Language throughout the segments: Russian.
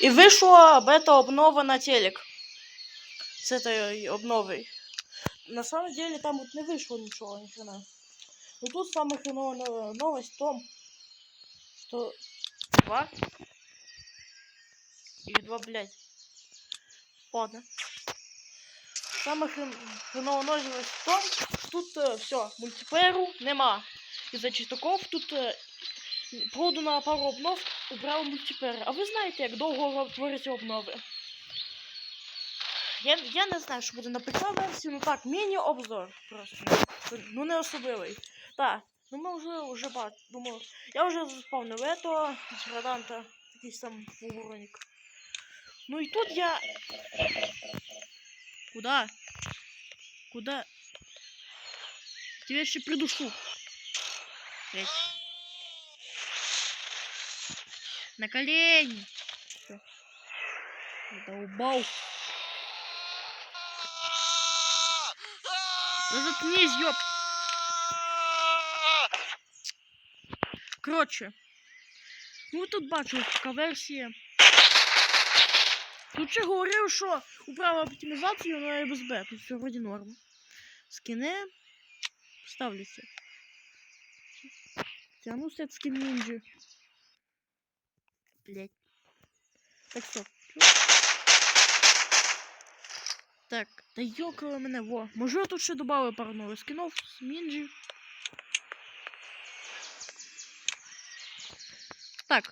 И вышла бета-обнова на телек. С этой обновой. На самом деле там вот не вышло ничего, ни хрена. Но тут самая хреновая но- новость в том, что два или два, блядь. Ладно. Самая хрен... хреновая новость в том, що тут э, все, мультиплеєру нема. Із-за чистаков тут э, продано пару обнов, убрали мультиплеєр. А ви знаєте, як довго творяться обнови? Я, я не знаю, що буде на ПК-версії, ну так, міні-обзор просто. Ну не особливий. Так, ну ми вже вже бач, думаю, я вже заспавнив ето, Граданта, якийсь там угорник. Ну і тут я. Куда? Куда? Тебя еще придушу. Блядь. На колени. Всё. Задолбал. Да заткнись, ёб. Коротше. Ну тут бачу така версія. Тут ще говорив, що управа оптимізацію на РБСБ. Тут все вроді норм. Скини ставляться. Тяну сет скин нинджи. Блять. Так стоп. Так, да йокало мене, во. Може я тут ще добавив пару нових скинов з Мінджі. Так.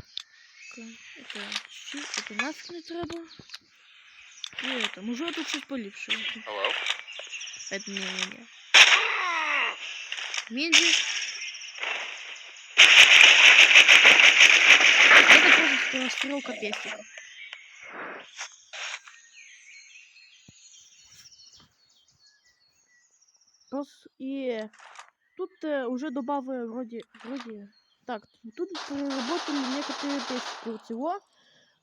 К- Это, щи, это нафиг не треба. І это, може я тут щось поліпшив. Hello? Это не, не, не. Минди. Это просто стрелка пестика. Просто и тут э, уже добавили вроде вроде так тут переработали некоторые песики вот всего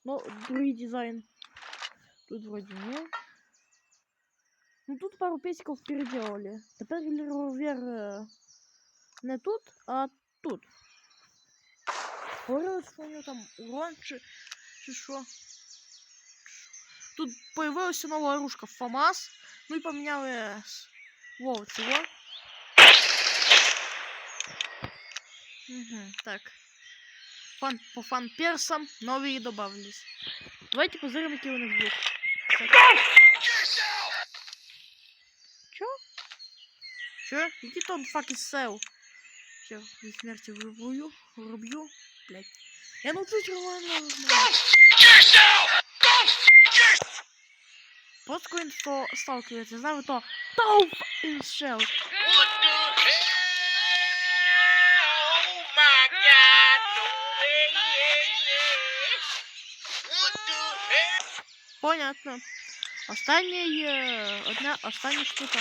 но другой дизайн тут вроде нет ну тут пару песиков переделали. Теперь револьвер э, не тут, а тут. Що у нього там урон чи, чи що. Тут появилася нова оружка ФАМАС. Ну і поміняли Вов, цього. Угу, так. Фан, по фан-персам новые добавились. Давайте позырим, какие у них. Так. Чё? Чё? Иди там факи сел. Все, смерти врубую, врубью. Блять. Я. Просто коли то сталкивается, знаю то Топ Shell. What the hell? Oh? Понятно. Останній, е, одна, остання штука.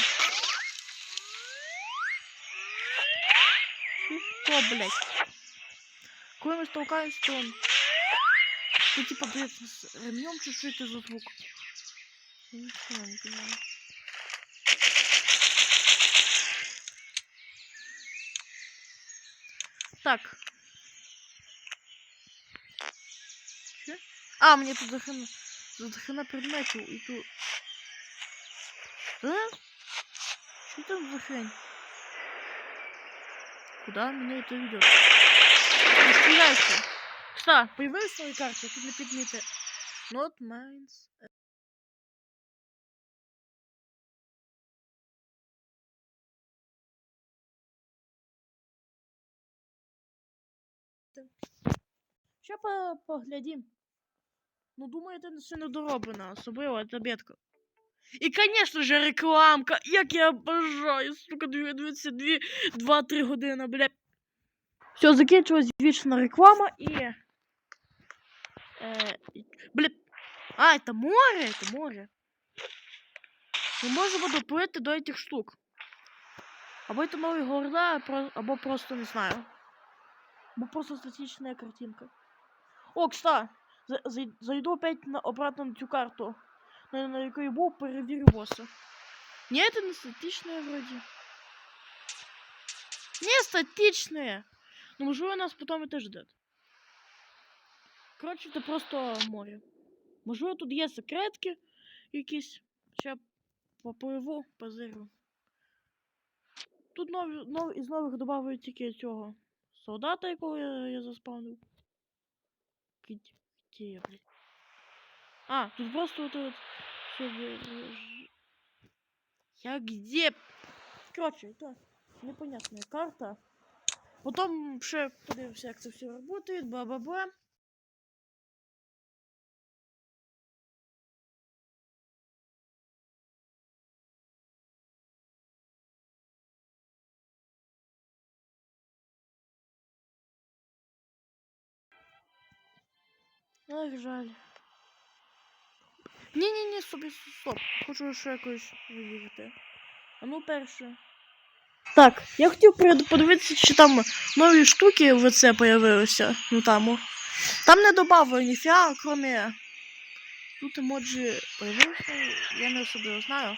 Что, блядь? Коли столкаемся, то он... Ну, типа, блядь, с ремнем чи що це за звук? Я ничего не понимаю. Так. Че? А, мне тут захрена, тут захрена предметів і тут... Да? Что там за хрень? Куда меня это ведет? Не стреляйся. Что, появилась свои карты? Тут на предметы. Not mines. Ще по поглядім. Ну, думаю, це все недороблено, особливо це бедка. І, конечно же, рекламка. Як я обожаю, сука, 22-3 години, бля. Все, закінчилась вічна реклама і. Е, і- бля. А, это море, это море. Ми можемо доплити до этих штук. Або это нові города, а про- або просто не знаю. Або просто статичная картинка. О, кстати, за- зай- зайду опять на, обратно на цю карту, на, на якій був, перевірю босса. Ні, це не статичне вроді. Не статичне. Ну, можливо, нас потім і теж ждет. Коротше, це просто море. Можливо, тут є секретки якісь. Ще попливу, позирю. Тут нові, нові, із нових додають тільки цього солдата, якого я, я заспавнив. Где, где я, блядь? А, тут просто вот этот... всё в- ж- Я где? Короче, это непонятная карта. Потом ще подивимося, як це все работает, бла-бла-бла. Ах, жаль. Ні-ні-ні, собі стоп. Хочу ще якось вивірити. А ну перше. Так, я хотів подивитися, чи там нові штуки в це появилися. Ну там. Там не добавили ніфіга, кроме. Тут емоджі появилися, я не особливо знаю.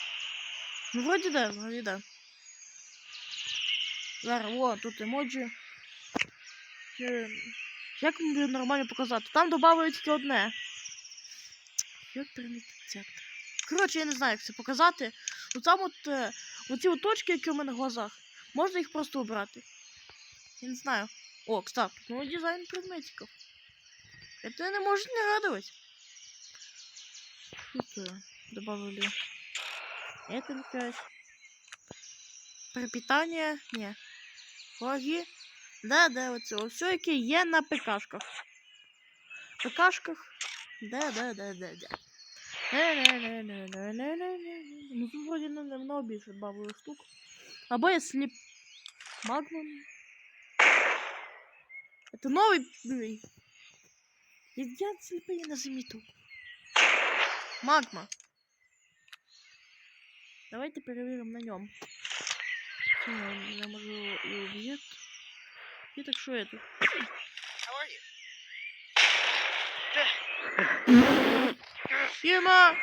Ну, вроді да, вроді да. Зараз, о, тут емоджі. Як мені нормально показати? Там додали тільки одне. Йоперний центр. Коротше, я не знаю, як це показати. Ну там от е, оці от точки, які у мене в глазах, можна їх просто убрати. Я не знаю. О, кстати, ну дизайн предметиков. Это не может не радовать. Тут э, добавили. Это не связь. Пропитание. Не. Флаги. Да, да, вот це. Все, яке є на ПКшках. ПКшках. Да, да, да, да, да. Не-не-не-не-не-не-не-не. Ну тут вроді не намного більше добавили штук. Або я сліп. Магнум. Это новый. блин. Я, я слепые не замітив. Магма. Давайте перевіримо на ньому. Чи ні, я можу і об'єкт. І так що это? How are you? Ема!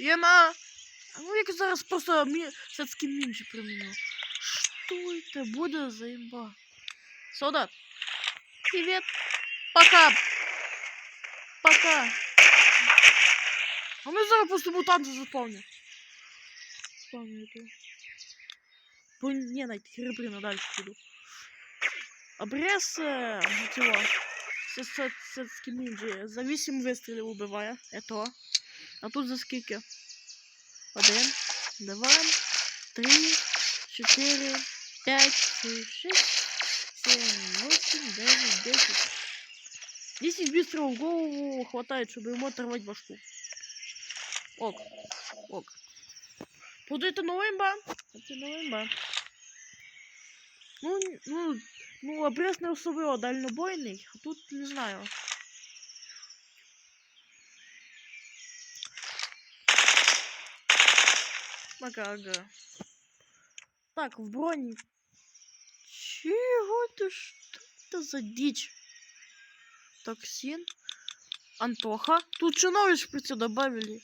Ема! А ну як зараз просто мі... садські мінчі приміню. Что это буде за имба? Солдат! Привет! Пока! Пока! А мы зараз просто мутанта заспавним. Спавню это. Бо не, найти херебрина дальше буду. Обрез е, цього. Це, це, це скімінджі. За 8 вистрілів убиває. Ето. А тут за скільки? Один, два, три, чотири, п'ять, шість, сім, восемь, дев'ять, десять. 10 выстрелов в голову хватает, чтобы ему оторвать башку. Ок. Ок. Походу, это новая имба. Это новая имба. Ну, н- ну, ну, обрез не особливо дальнобойний, а тут не знаю. Ага, ага. Так, в броне. Чего это? Что это за дичь? Токсин. Антоха. Тут что новые шприцы добавили?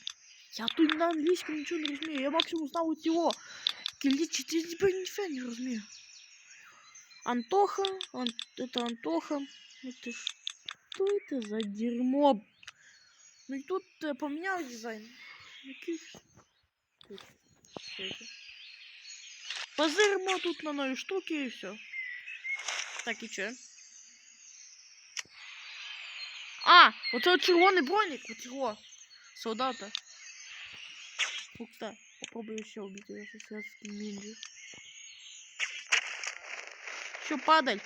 Я тут на английском ничего не разумею. Я максимум знал вот его. Лечить я тебя нифига не разумею. Антоха, Ан- это Антоха. Это что это за дерьмо? Ну и тут э, поменял дизайн. Який ж- Тут. Що це? Позиримо тут на нові штуки і все. Так, і че? А, оце от червоний бронік, от його. Солдата. Фукста. Попробую еще убить его сейчас ниндзя. Все, падаль.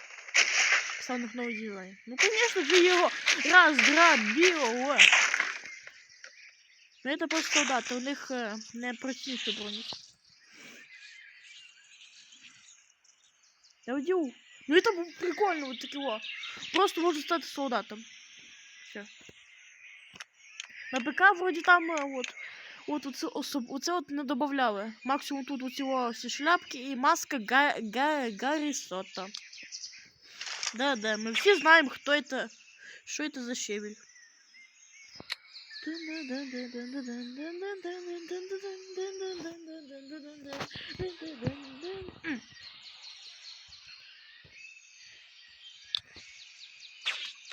Самых дизайн. Ну, конечно же, его раздробило. Но это просто солдаты, у них е, не простіше броні. Я удиву. Ну это прикольно, вот такого. Просто можно стать солдатом. Все. На ПК вроде там е, вот. От оце особ... оце от не додавали. Максимум тут у цього шляпки і маска Га... Га... Гаррі Сота. Да, да, ми всі знаємо, хто це, это... що це за щебель.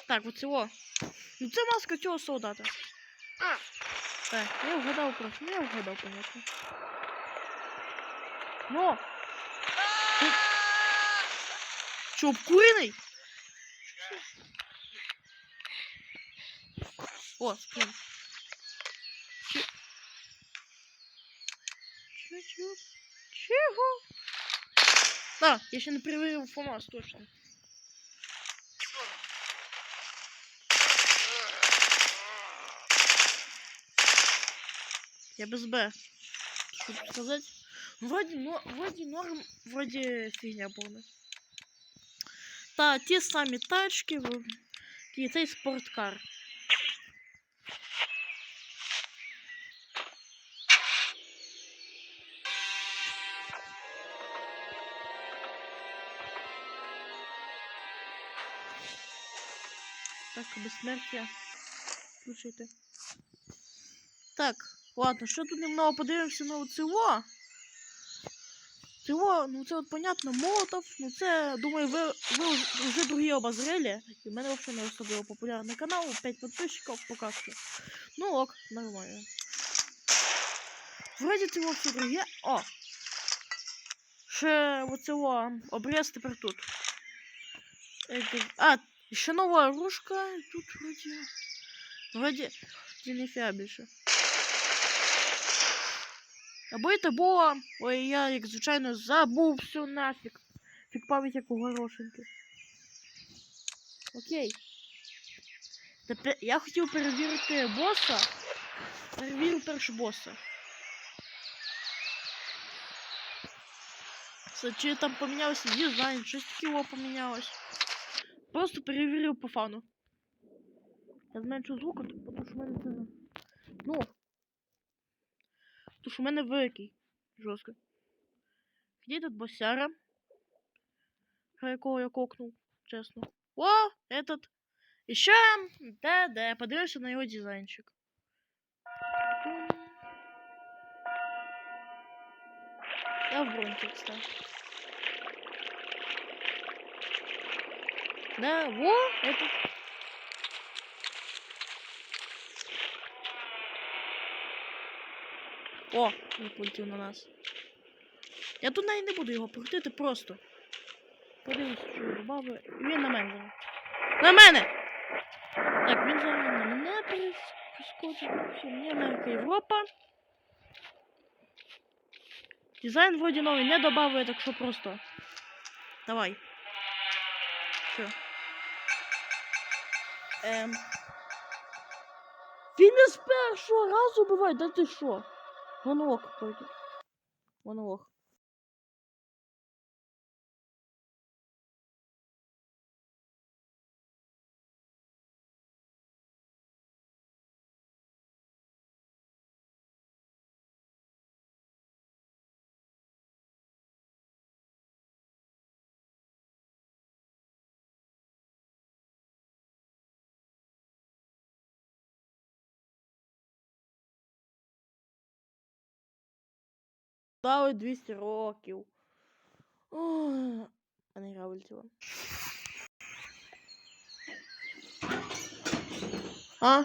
Так, вот цього. Ну це маска цього солдата. Так, я вгадав просто. Я вгадав, понятно. Ну! Ти... Що, обкурений? О, спин. Чи... Чё, чё? Чего? А, я не перевірив ФОМАС, точно. Я без Б. Что тут сказать? Вроде, но, вроде норм, вроде фигня полная. Та, ті самі тачки, в- і цей спорткар. Так, безсмертя. Слушайте. Так, ладно, що тут немного подивимося на оцього. Цього, ну це от понятно, молотов, ну це, думаю, ви, ви вже- вже другі обозрели. І в мене взагалі не особливо популярний канал, 5 підписчиків поки що. Ну ок, нормально. Вроді цього все друге. О! Ще оцього обрез тепер тут. Это- А, ще нова оружка. Тут вроді. Вроді. Ді ніфіга більше. Або це було. Ой, я, як звичайно, забув все нафіг. Фік пам'ять як у горошинки. Окей. Тепер я хотів перевірити боса. Перевірю перше боса. Це Чи там помінявся дизайн, щось таке його помінялось. Просто перевірив по фану. Я зменшу звук, а то- тому що в мене це. Ну. Що в мене великий. Жорстко. Где тут босяра? Про якого я кокнув, чесно. О, этот. І ще. Де, де, подивився на його дизайнчик. Я в броньке, кстати. Да, во, этот. О, він полетів на нас. Я тут навіть не буду його крутити просто. Подивись, що добави. Він на мене. На мене! Так, він зараз на мене перескочив. Мені Америка Європа. Дизайн вроді новий не добавив, так що просто. Давай. Все. Ем. Він не з першого разу буває, да ти що? Монолог какой-то. Монолог. Дали 200 років. Ой, а не. А?